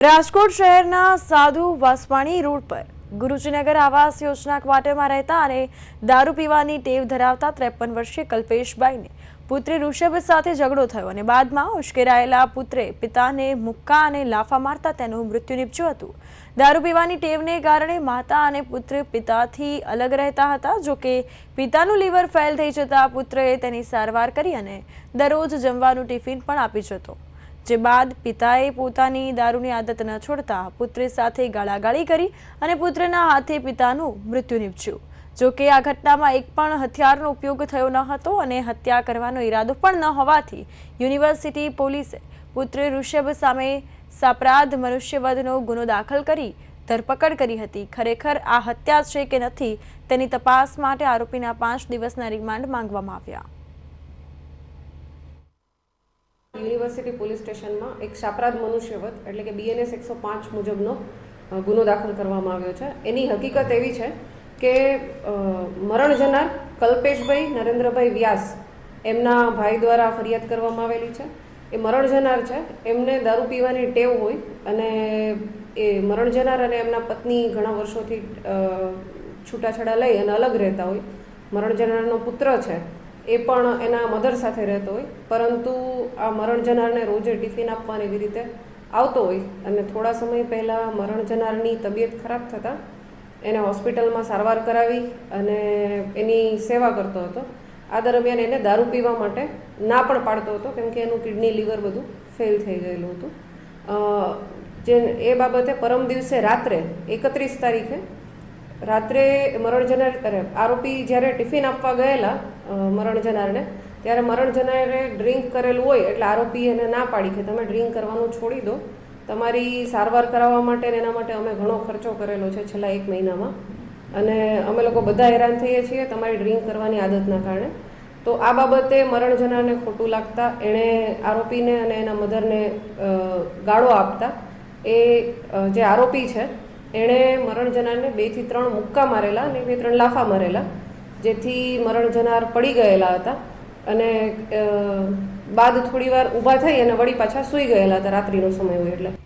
રાજકોટ શહેરના સાધુ વાસવાણી રોડ પર ગુરુજીનગર આવાસ યોજના ક્વાર્ટરમાં રહેતા અને દારૂ પીવાની ટેવ ધરાવતા ત્રેપન વર્ષીય કલ્પેશભાઈને પુત્રી ઋષભ સાથે ઝઘડો થયો અને બાદમાં ઉશ્કેરાયેલા પુત્રે પિતાને મુક્કા અને લાફા મારતા તેનું મૃત્યુ નીપજ્યું હતું. દારૂ પીવાની ટેવને કારણે માતા અને પુત્ર પિતાથી અલગ રહેતા હતા જોકે પિતાનું લીવર ફેલ થઈ જતા પુત્રએ તેની સારવાર કરી અને દરરોજ જમવાનું ટિફિન પણ આપી જતો. જે બાદ પિતાએ પોતાની દારૂની આદત ન છોડતા પુત્રી સાથે ગાળાગાળી કરી અને પુત્રના હાથે પિતાનું મૃત્યુ નીપજ્યું. જો કે આ ઘટનામાં એક પણ હથિયારનો ઉપયોગ થયો ન હતો અને હત્યા કરવાનો ઈરાદો પણ ન હોવાથી યુનિવર્સિટી પોલીસે પુત્ર ઋષભ સામે સાપરાધ મનુષ્યવધનો ગુનો દાખલ કરી ધરપકડ કરી હતી. ખરેખર આ હત્યા છે કે નથી તેની તપાસ માટે આરોપીના પાંચ દિવસના રિમાન્ડ માંગવામાં આવ્યા. યુનિવર્સિટી પોલીસ સ્ટેશનમાં એક શાપરાધ મનુષ્યવત, એટલે કે બીએનએસ એકસો પાંચ મુજબનો ગુનો દાખલ કરવામાં આવ્યો છે. એની હકીકત એવી છે કે મરણ જનાર કલ્પેશભાઈ નરેન્દ્રભાઈ વ્યાસ એમના ભાઈ દ્વારા ફરિયાદ કરવામાં આવેલી છે. એ મરણ જનાર છે. એમને દારૂ પીવાની ટેવ હોય અને એ મરણ જનાર અને એમના પત્ની ઘણા વર્ષોથી છૂટાછેડા લઈ અને અલગ રહેતા હોય. મરણ જનારનો પુત્ર છે. એ પણ એના મધર સાથે રહેતો હોય. પરંતુ આ મરણ જનારને રોજે ટિફિન આપવાની એવી રીતે આવતો હોય અને થોડા સમય પહેલાં મરણ જનારની તબિયત ખરાબ થતાં એને હોસ્પિટલમાં સારવાર કરાવી અને એની સેવા કરતો હતો. આ દરમિયાન એને દારૂ પીવા માટે ના પણ પાડતો હતો, કેમ કે એનું કિડની, લીવર બધું ફેલ થઈ ગયેલું હતું. જે એ બાબતે પરમ દિવસે રાત્રે એકત્રીસ તારીખે રાત્રે મરણ જનાર આરોપી જ્યારે ટિફિન આપવા ગયેલા મરણ જનારને ત્યારે મરણ જનારે ડ્રિંક કરેલું હોય એટલે આરોપી એને ના પાડી કે તમે ડ્રિંક કરવાનું છોડી દો. તમારી સારવાર કરાવવા માટે એના માટે અમે ઘણો ખર્ચો કરેલો છે છેલ્લા એક મહિનામાં. અને અમે લોકો બધા હેરાન થઈએ છીએ તમારી ડ્રિંક કરવાની આદતના કારણે. તો આ બાબતે મરણ જનારને ખોટું લાગતા, એણે આરોપીને અને એના મધરને ગાળો આપતા. એ જે આરોપી છે એણે મરણ જનારને બેથી ત્રણ મુક્કા મારેલા અને બે ત્રણ લાફા મારેલા, જેથી મરણ જનાર પડી ગયેલા હતા અને બાદ થોડીવાર ઊભા થઈ અને વળી પાછા સૂઈ ગયેલા હતા રાત્રિનો સમય હોય એટલે.